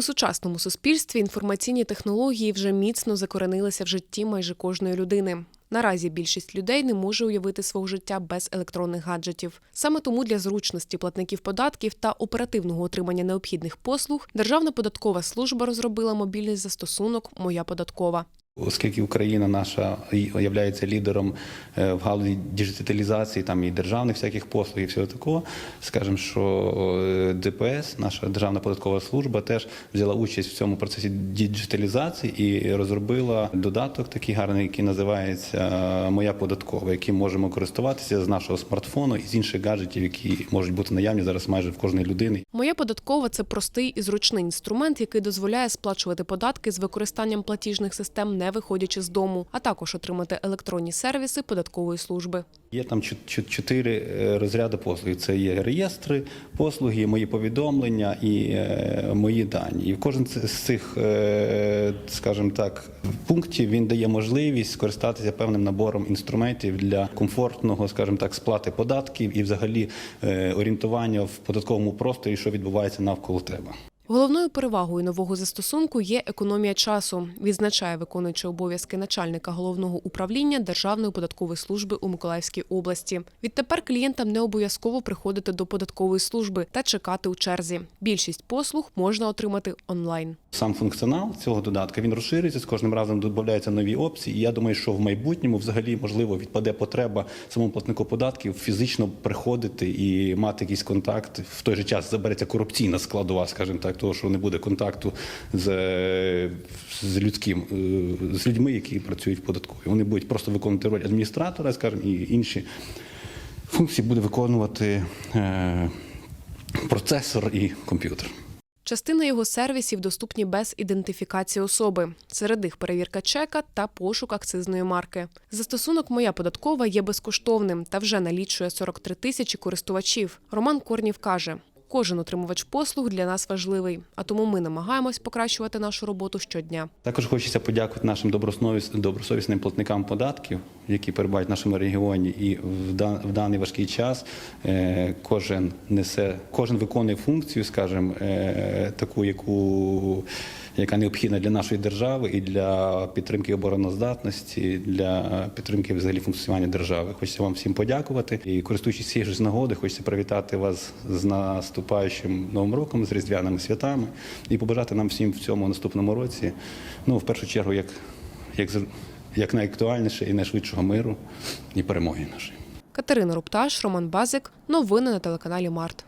У сучасному суспільстві інформаційні технології вже міцно закоренилися в житті майже кожної людини. Наразі більшість людей не може уявити свого життя без електронних гаджетів. Саме тому для зручності платників податків та оперативного отримання необхідних послуг Державна податкова служба розробила мобільний застосунок Моя податкова. Оскільки Україна наша є лідером е, в галузі діджиталізації там і державних всяких послуг, і всього такого, скажемо, що е, ДПС, наша державна податкова служба, теж взяла участь в цьому процесі діджиталізації і розробила додаток такий гарний, який називається е, Моя податкова, яким можемо користуватися з нашого смартфону і з інших гаджетів, які можуть бути наявні зараз майже в кожної людини. Моя податкова це простий і зручний інструмент, який дозволяє сплачувати податки з використанням платіжних систем, не виходячи з дому, а також отримати електронні сервіси податкової служби. Є там чот- чот- чотири е, розряди послуг. Це є реєстри, послуги, мої повідомлення і е, мої дані. І кожен з цих, е, скажімо так, пунктів він дає можливість скористатися певним набором інструментів для комфортного, скажімо так, сплати податків і взагалі орієнтування в податковому просторі, що відбувається навколо тебе. Головною перевагою нового застосунку є економія часу, відзначає виконуючий обов'язки начальника головного управління Державної податкової служби у Миколаївській області. Відтепер клієнтам не обов'язково приходити до податкової служби та чекати у черзі. Більшість послуг можна отримати онлайн. Сам функціонал цього додатка він розширюється з кожним разом додаються нові опції. І я думаю, що в майбутньому взагалі можливо відпаде потреба самому платнику податків фізично приходити і мати якийсь контакт. В той же час забереться корупційна складова, скажімо так, того, що не буде контакту з, з людським е, з людьми, які працюють в податковій. Вони будуть просто виконувати роль адміністратора, скажімо, і інші функції буде виконувати е, процесор і комп'ютер. Частина його сервісів доступні без ідентифікації особи. Серед них перевірка чека та пошук акцизної марки. Застосунок Моя податкова є безкоштовним та вже налічує 43 тисячі користувачів. Роман Корнів каже. Кожен отримувач послуг для нас важливий, а тому ми намагаємось покращувати нашу роботу щодня. Також хочеться подякувати нашим добросовіс- добросовісним платникам податків, які перебувають в нашому регіоні, і в даний важкий час е, кожен несе, кожен виконує функцію, скажімо, е, таку, яку яка необхідна для нашої держави і для підтримки обороноздатності, для підтримки взагалі функціонування держави. Хочеться вам всім подякувати. І користуючись цією ж нагоди, хочеться привітати вас з наступаючим новим роком, з різдвяними святами і побажати нам всім в цьому наступному році. Ну, в першу чергу, як, як, як найактуальніше і найшвидшого миру і перемоги нашої. Катерина Рупташ, Роман Базик. Новини на телеканалі Март.